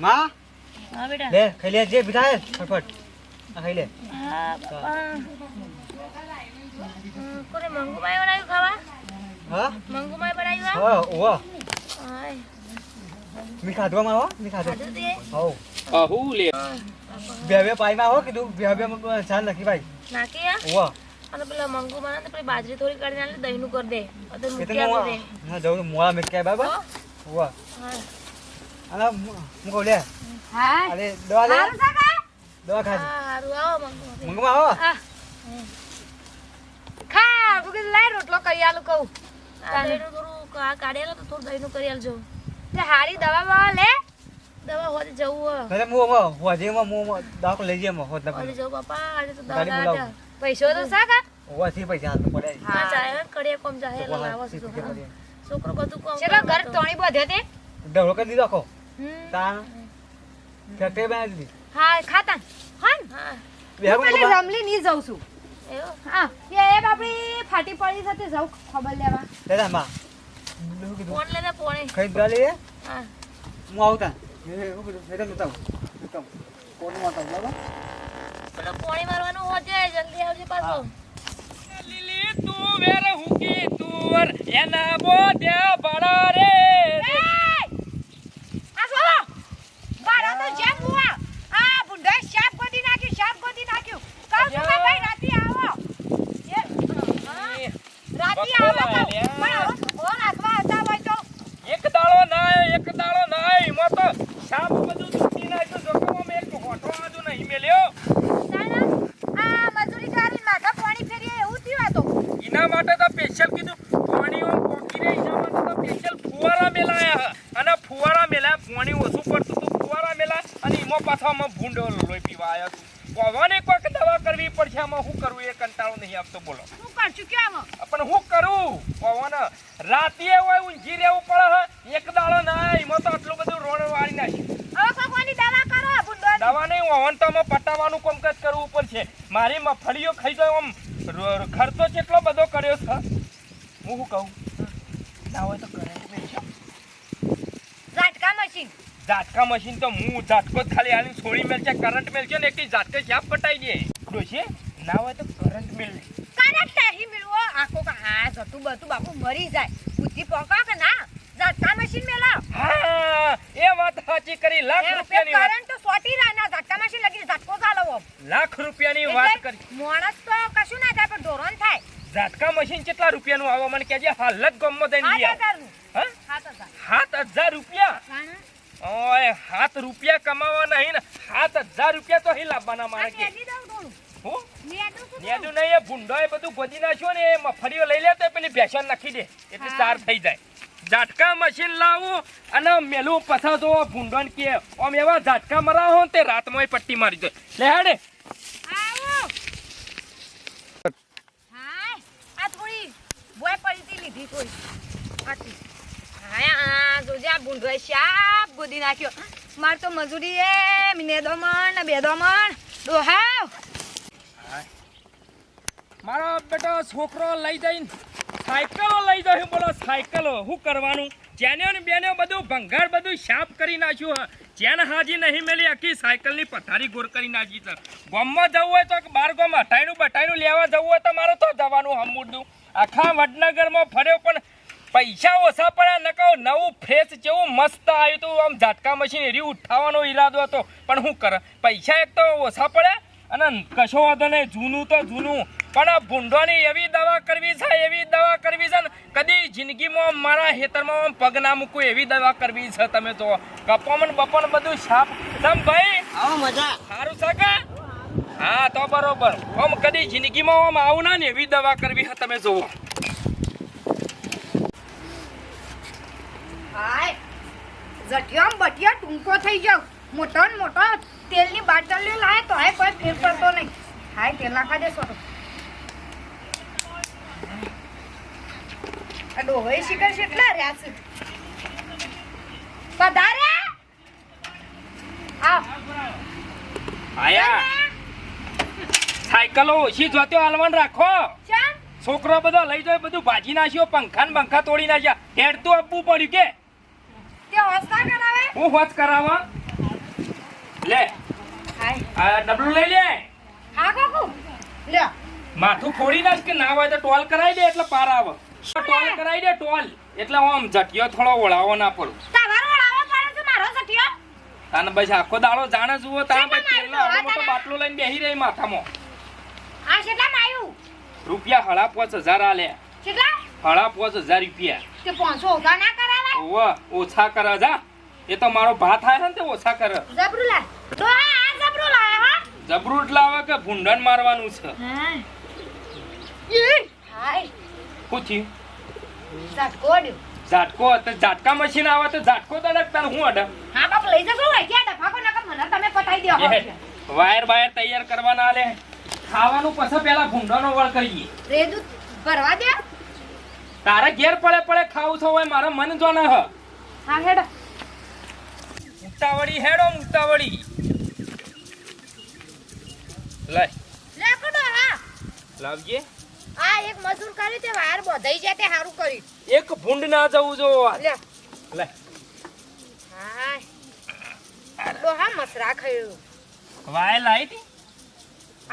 માં? હા બેટા. લે ખાઈ લે જે બીઠા ફટફટ. આ ખાઈ લે. હા બાપા કોને મંગુમાય બનાવ્યું ખાવા? હા? મંગુમાય બનાવ્યું આ? હા ઓવા હાય, મી ખાધવા માં હો મી ખાધો? હો અહુ લે. હા, બે બે પાઈ માં હો કીધું બે બે માં ચાલ નાખી ભાઈ. નાખી આ? ઓવા અને પેલા મંગુમાં ને પેલી બાજરી થોડી કાઢીને દહીં નું કરી દે. એ મૂકી આપી દે. હું જવું મોળા મેં કે બાબા હો? ઓવા હા. અને હું કહું લે. હા? અરે દવા લે. સારું છે કાં? દવા ખા હા, હારું, આવો મંગુ. મંગમાં આવો. ખા કીધું લાય રોટલો કરી આલું કહું. આ દહીંનું થોડું આ કાઢી આલો તો થોડું દહીંનું કરી આલજો. તે હારી દવા બવા લે. દવા હોતી જવું અરે મુ મો હોજે મો મુ દાખલો લઈ જઈએ મો હોત હોતી જવું બાપા આજે તો દવા. પૈસો તો સાકા કાં? પૈસા હાથ પડે. હા, ચાહે કડે કડીએ કોમ જાહે લાવો છોકરો બધું કોમ ચલો ઘર તોણી બધે તે? ડબલો કરી દીધો આખો. ફેક્ટરી બનાવી દીધી હા ખાતા. હા ને? હા. હું પેલી રમલી ની જઉં છું. હા એ એ બાપડી ફાટી પડી સાથે જાઉં ખબર લેવા. દાદા માં. ફોન લઈને પોણે. દવા લઈએ? હા. હું આવતા. એ શું કીધું મેડમ નતા નતા કોણ વાતા બરાબર? પેલો પોણી મારવાનું હોજે જલ્દી આવજે પાછો. લીલી તુવેર હુકી તુવર એના બોધ્યા બળા રે આ જોવો બારા તો જેમ હુઆ આ બુંડાએ શાપ ગોદી નાખ્યું શાપ ગોદી નાખ્યું કહું છું કે ભાઈ રાતી આવો રાતી આવો. પણ તો. એક દાડો નાય એક દાડો નાય. એમાં તો સાપ બધું તૂટી નાખ્યું. જોકવામાં એક હોઠો આજુ નહીં. મેલ્યો ના, ના, આ મજૂરી કરીને માથા પાણી ફેરીએ એવું થયું તો. એના માટે તો સ્પેશિયલ કીધું પાણી ઓમ પોકીને એના માટે તો સ્પેશિયલ ફુવારા મેલાયા અને ફુવારા મેલા પાણી ઓછું પડતું હતું. ફુવારા મેલા અને એમાં પાછા આમાં ભૂંડો લોહી પીવા આવ્યો છું પવન એક આમાં શું કરવું એ કંટાળો નહીં આપતો બોલો. શું કરશું કેમ પણ શું કરું? પવન રાતે હોય ઊંઘી રહેવું પડે હે એક દાડો ના એમાં તો આટલું બધું રોડ વાળી નાખ્યું. દવા કરો નહીં ઓવન તો પટાવવાનું કામકાજ કરવું પડશે મારી મફળીઓ ખાઈ જાય આમ ખર્ચો કેટલો બધો કર્યો છે હું? શું કહું? ના હોય તો કરંટ મેળશો ઝાટકા મશીન. ઝાટકા મશીન તો હું ઝાટકો જ ખાલી આની છોડી મેળશે કરંટ મેળશે ને એક ઝાટકે જાપ પટાઈ દે? ડોશી ના હોય તો કરંટ મિલ લે કારક નહીં મિલવો આખો કા હા જતું બતું બાપુ મરી જાય. બુદ્ધિ પોકા કે ના? ઝાટકા મશીન મેલા હા એ વાત સાચી કરી. લાખ રૂપિયાની વાત. કરંટ તો સોટી રહ્યા ના ઝાટકા મશીન લગી ઝાટકો ચાલો લાખ રૂપિયાની વાત કરી. માણસ તો કશું ના થાય પણ ધોરણ થાય. ઝાટકા મશીન કેટલા રૂપિયાનું આવો? મને કહેજે હાલત ગમમાં દઈને લઈ હાથ હા? હાથ હજાર. સાત હજાર રૂપિયા? ઓય સાત રૂપિયા કમાવા નહીં ને? હજાર રૂપિયા તો અહીં લાવવાના મારે કે. હું નેદું? નહીં એ ભૂંડો એ બધું ગોદી નાખ્યો ને એ મફળીઓ લઈ લે તો પેલી ભેસણ નાખી દે એટલે. ચાર થઈ જાય ઝાટકા મશીન લાવું અને મેલું પછા ભૂંડો ને કે આમ એવા ઝાટકા મરાવો તે રાતમાં પટ્ટી મારી દે લે હાડે આવો. આ થોડી બોય પડી લીધી થોડી. આટલી. જોજે આ ભૂંડોએ શાપ ગોદી નાખ્યો. માર તો મજૂરી એ મિને દોમણ ને બે દોમણ ડોહાવ મારો બેટો છોકરો લઈ જઈને સાયકલો લઈ જાય બોલો, સાયકલો શું કરવાનું? જેને બેને બધું ભંગાર બધું સાફ કરી નાખ્યું જેને હાજી નહીં મેલી, આખી સાયકલની પથારી ગોર કરી નાખી છે. ગોમમાં જવું હોય તો બાર ગોમ હટાઈનું બટાઈનું લેવા જવું હોય તો મારે તો જવાનું હમુરદું આખા વડનગરમાં ફર્યો પણ પૈસા ઓછા પડ્યા નકો નવું ફ્રેશ જેવું મસ્ત આવ્યું હતું. આમ ઝાટકા મશીન એરી ઉઠાવવાનો ઈરાદો હતો. પણ શું કરે? પૈસા એક તો ઓછા પડ્યા અને કશો વાંધો નહીં. જૂનું તો જૂનું. પણ આ ભૂંડોની એવી દવા કરવી છે એવી દવા કરવી છે ને કદી જિંદગીમાં મારા ખેતરમાં આમ પગ ના મૂકું એવી દવા કરવી છે તમે તો. કપોમન બપોન બધું સાફ તમ ભાઈ આવો મજા. સારું છે કે? હા તો બરોબર. આમ કદી જિંદગીમાં આમ આવું ના ને એવી દવા કરવી છે તમે જોવો હાય જટિયો બટિયા બટિયો ટૂંકો થઈ જાવ મોટો ને મોટો તેલની બાટલીઓ લાવે તો હાય કોઈ ફેર પડતો નહીં. હાય તેલ નાખા દેશો તો ડોહે શિખર કેટલા રહ્યા છે. પધારે! આવ. આયા. સાયકલો ઓછી જોતો હાલવાન રાખો. છોકરો બધો લઈ જાય બધું ભાજી નાખ્યો પંખા ને પંખા તોડી નાખ્યા. હેડ તો આપવું પડ્યું કે? કરાવે? હું હોત કરાવવા? લે. ડબલું લઈ લે. હા કાકુ. લ્યો. માથું ફોડી નાખ કે ના હોય તો ટોલ કરાવી દે એટલે પાર આવે. ટોલ કરાઈ દે ટોલ? એટલે આમ જટિયો થોડો વળાવો ના પડું. તમારો આવો પડે છે મારો જટિયો તાને બસ આખો દાડો જાણે જુઓ તાને પછી તેલનો માર્યો? મોટો બાટલો લઈને બેહી રહી માથામાં. આ કેટલા માયું રૂપિયા હળા પાંચ હજાર આલે. કેટલા? હળા પાંચ હજાર રૂપિયા. તે પાંચસો ઓછા ના કરાવે? ઓવા ઓછા કરા જા એ તો મારો ભાત થાય ને તે ઓછા કર. જબરું લા તો આ જબરું લાય હા? જબરું એટલે આવે કે ભૂંડણ મારવાનું છે? હાય. શું થયું ઝાટકો તો ઝાટકા મશીન આવે તો ઝાટકો તડકતા હું અડક હા બાપ લઈ જશો હોય ક્યાં ડફાકો નકર મને તમે પતાઈ દો વાયર વાયર તૈયાર કરવાના આલે ખાવાનું પછી પેલા ભૂંડાનો વળ કરીએ. રેદુ ભરવા દે તારે ઘેર પડે પડે ખાવું છો હોય મારા મન જો ન હ. હા હેડ. ઉતાવળી હેડો ઉતાવળી. લઈ. લાવજે. આ એક મજૂર કર્યું તે વાયર બધાઈ જાય તે સારું કર્યું. એક ભૂંડ ના જવું જો લે. લે. હાય. ડોહા મસરા ખાયું. વાય લાઈ હતી?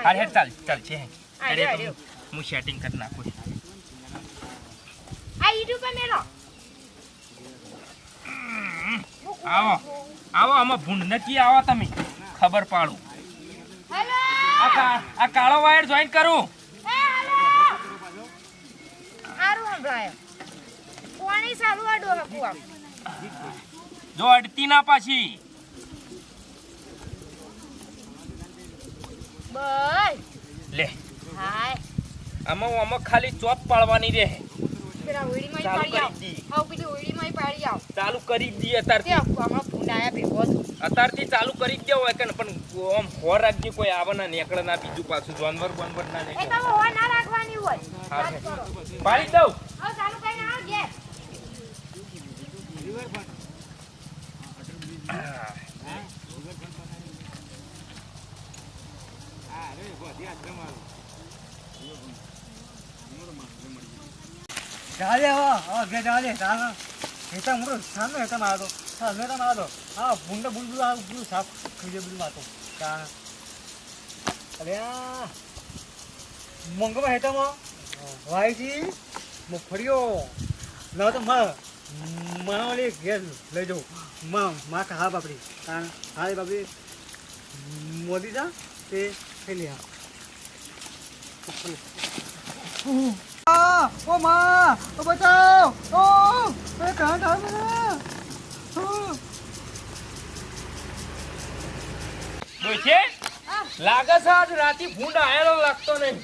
અરે ચાલ ચાલ છે અરે હું સેટિંગ કરી નાખું આ ઈડુ પર મેલો. આવો. આવો આમાં ભૂંડ નથી આવો તમે. ખબર પાડું. હેલો. આ કાળો વાયર જોઈન કરું એ હેલો સારું સંભળાય કોણી સારું આ ડોહા કુવા. જો અડતી ના પાછી. બસ. લે. હાય. આમાં આમાં ખાલી ચોપ પાડવાની રહે. ચાલુ કરી દી. આવ પેલી પાડી આવ. ચાલુ કરી દી તે અત્યારથી આમાં ચાલુ કરી દેવો હોય કે પણ આમ હોર રાખજે કોઈ આવે ના નીકળે ના બીજું પાછું જાનવર બાનવર ના નીકળે. હા, હા. પાડી દઉં આવ ચાલુ કરીને આવ ઘેર જાજે હવે હવે જાજે તારે હેતા મોટો સામે હેતા મારો. હા હેતા મારો. હા ભૂંડે બુલ બધું આ બધું સાફ જાય બધું મારતો તારે અરે મંગમાં હેતામાં ભાઈજી મગફળીઓ ન તો માં મને ઓલી લઈ જાઉં. માં માં હા બાપડી. તારે હા બાપડી. મોદી જા તે થઈ લે આ ઓ માં ઓ બચાવ ઓ એ કાં મને ડોશી, લાગે છે આજ રાતે ભૂંડ આયેલો લાગતો નહીં.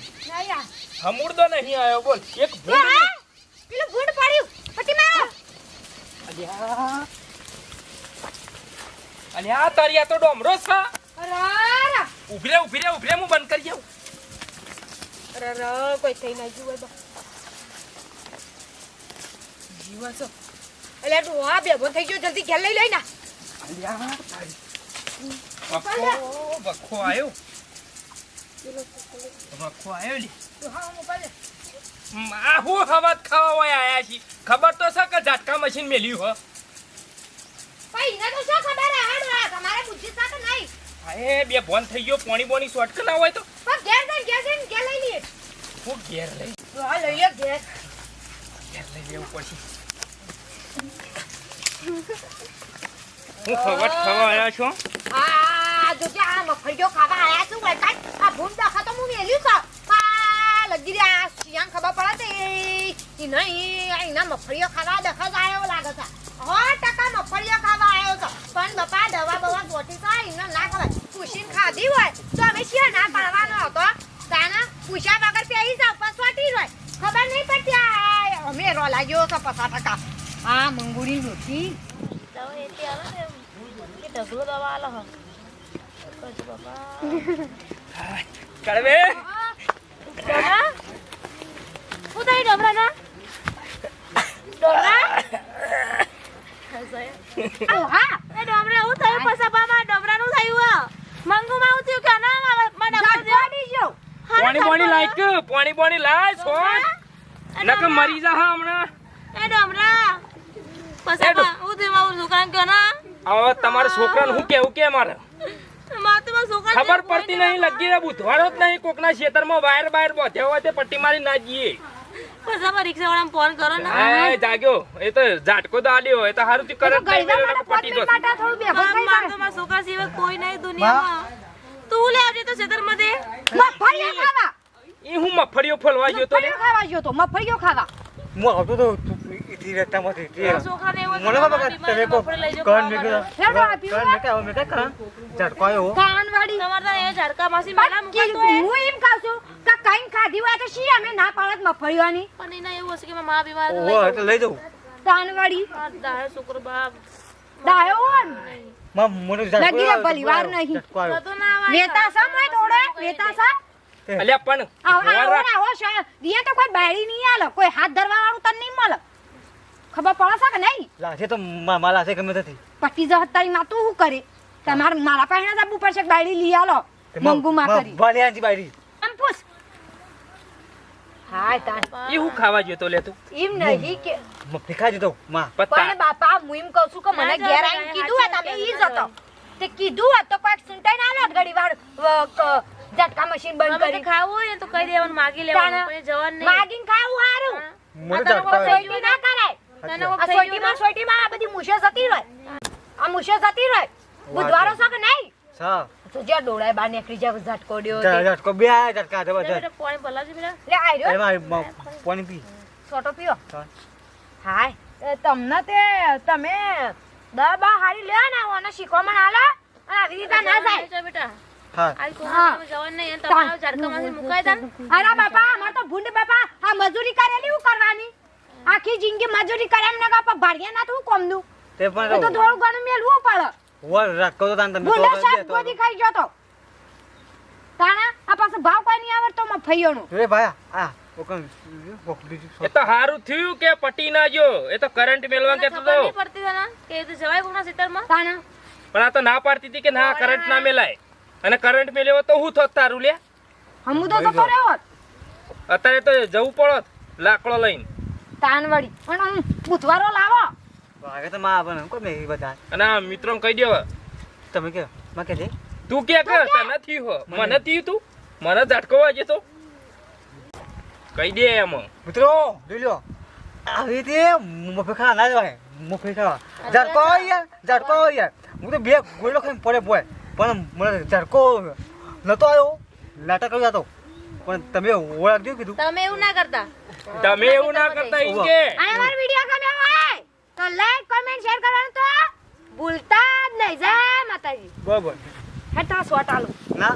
હમુરદો નહીં આવ્યો બોલ. એક ભૂંડ પેલું ભૂંડ પડ્યું. પટ્ટી મારો. અલ્યા અલ્યા તારી આ તો ડોમરો છે. અરે ઉભરે ઉભરે ઊભી રે ઊભી રે હું બંધ કરી જાઉં અરે ર કોઈ થઈ ના જીવે બા જીવા છો એટલે થઈ ગયો જલ્દી ઘેર લઈ લઈ ના અલ્યા વખો વખો આવ્યો વખો આવ્યો લી ડોહા મોકલ આ હું હવાત ખાવા હોય આયા છી ખબર તો છે કે ઝાટકા મશીન મેલ્યું હો ભાઈ એને તો શું ખબર આ તમારે બુદ્ધિ સાથે નહીં બે ભોન થઈ ગયો પોણી બોની શોર્ટ ના હોય તો પણ ઘેર જઈને ઘેર જઈને ઘેર લઈ લઈએ. હું ઘેર લઈ? ડોહા લઈ લે ઘેર. ઘેર લઈ લેવું પડશે હું ખબર ખાવા આવ્યા છો? આ જોજે આ મફળીઓ ખાવા આયા છું વળતા આ ભૂંડ દાખા તો હું મેલ્યું છે. આ લગી આ શિયાળ ખબર પડે તે. ઈ નહીં એના મફળીઓ ખાવા દખા જ આવ્યો લાગે છે. સો ટકા મફળીઓ ખાવા આવ્યો છે. પણ બપા દવા બવા ગોટી તો એને ના ખબર ખાધી હોય તો અમે શિયા ના પાડવાનો હતો તાના પૂછ્યા વગર પેઈ જાવ પણ સોટી હોય ખબર નહીં પડતી આ અમે રો લાગ્યો છે પચાસ ટકા. આ મંગુરી રોટી. કે ઢગલો દવા આલો હ. કજો બાપા કડવે. હું થઈ ડોમરા ના ડોમરા હા. એ ડોમરા પાણી કે જાગવાડી જો પોણી લાયક લાય છોડ. નકર મરી જા હા હમણાં. એ ડોમરા. પસાપા હું થયું મારું કે ના? હવે તમારા છોકરાને હું કેવું કે મારે? તો ખબર પડતી નહીં લગી રે બુધવારો જ નહીં કોકના ખેતરમાં વાયર બાયર બોધ્યા હોય તે પટ્ટી મારી ના જઈએ. પછી રિક્ષા વાળા ફોન કરો ને. હા જાગ્યો. એ તો ઝાટકો તો આલ્યો એ તો હારું થી કરંટ નહીં પટી બેઠો મારે તો છોકરા સિવાય કોઈ નહીં દુનિયામાં. તું લે આવજે તો ખેતરમાં દે મગફળીઓ ખાવા. એ હું મફળીઓ ફળવા ગયો તો ખાવા ગયો તો? મફળીઓ ખાવા? હું આવતો તો ઈથી તે મારા છોકરાને એવું મને બાબા કે તમે કો કાન મે કણ મેં પીવું મેં કણ ઝટકો આવ્યો કાનવાડી તમારે તો એ ઝડકા માસી મેલા મુકા તો હું. એમ કહું છું કે કઈ ખાધી હોય તો શી અમે ના પાડત મફળીઓની? પણ એના એવું હશે કે મા બીમાર ઓ એટલે લઈ જાઉં. કાન વાડી દાઢે શુક્ર બાપ. ડાયો ઓન મા મને ઝટકો લગી રે આવ્યો, ભલી વાર નહીં. તો ના આવે વેતા સા મોય થોડે વેતા સા અલ્યા પણ આવો આવો દિયા તો કોઈ બાયડી નહીં આલે કોઈ હાથ ધરવા વાળું તને નહીં મળે. ખબર પડે છે કે નહીં? લાશે તો મારા લાશે ગમે તેથી પટી જ તારી માં તું શું કરે? તમાર મારા પાસે જવું પડશે કે બાયડી લઈ આલો મંગુ માં કરી. ભાલિયાંજી બાયડી. આમ પૂછ. હાય તાન એ હું ખાવા ગયો તો લે તું? એમ નહીં કે ખાઈ જતો માં. પત્તા. પણ બાપા હું એમ કહું છું કે મને ઘેર આવીને કીધું તમે ઈ જતો. હતો તે કીધું હતો તો કોઈક સુંટાઈ ના અ, ક- ઝટકા મશીન બંધ કરી. ખાવું હોય તો કહી દેવાનું માગી લેવાનું. પછી જવાનું નહીં. માગીને ખાવું હારું. મને ઝટકા કોઈ ના કરાય. તને ઓ સોયટીમાં સોયટીમાં આ બધી મુશે જતી રહે આ મુશે જતી રહે બુધવારો છે કે નહીં. સા તો જે ડોળાય બા નેકરી જાય ઝટકો ડ્યો તે. ઝટકો બે આ ઝટકા જબરજસ્ત. બેટા પાણી ભલાવજે બેટા. લે આયરો એમાં પાણી પી. છોટો પીઓ. હાય. તમને તે તમે દવા બા હારી લ્યો ને ઓને શીખવામાં આલો અને આવી રીતે ના જાય બેટા. હા. આવી કોઈ હા. તમે જવાનું નહીં. અને તમારા ઝાડકામાંથી મુકાય તાન. અરે બાપા અમાર તો ભૂંડ બાપા આ મજૂરી કરેલી હું કરવાની? આખી જિંદગી મજૂરી કરે એમને કાપા ભાડિયા ના હું કોમનું? તે એ તો થોડું ઘણું મેલવું પડે વર રાખો તો તમે તો ભૂંડા કરી શાક દેતો ગોદી ખાઈ ગયો તો. તાણા આ પાસે ભાવ કોઈ નહીં આવડતો માં ફૈયોનો રે ભાઈ આ ઓકન એ તો હારું થયું કે પટી ના જો એ તો કરંટ કેતો તો. પડતી તને કે તો જવાય કોકના ખેતરમાં? તાણા. પણ આ તો ના પાડતી હતી કે ના કરંટ ના મેલાય. અને કરંટ મેલ્યો તો હું થોત તારું લે? હમુ તો તો રહ્યો હોત. અત્યારે તો જવું પડત લાકડો લઈને. તાનવાડી પણ આમ બુધવારો લાવો. વાગે તો માં આપણને કોઈ નહીં બધા? અને આ મિત્રોને કહી દેવ. તમે કે માં કે છે? તું કે કે તને થયું હો. મને થયું તું? મને ઝટકો વાગે તો? કહી દે એમ. મિત્રો જોઈ લો. આવી રીતે મફે ખાવા ના જવાય. મફે ખાવા. ઝટકો યાર ઝટકો યાર. હું તો બે ગોળો ખાઈને પડે પોય પણ મને ઝટકો નતો આવ્યો. લાટા કરી જતો પણ તમે ઓળખજો કીધું. તમે એવું ના કરતા. તમે એવું ના કરતા ઈ કે. મારો વિડિયો ગમે હોય તો લાઈક કમેન્ટ શેર કરવાનું તો ભૂલતા જ નહીં. જય માતાજી. બરોબર. હેઠા સોટાલો ના.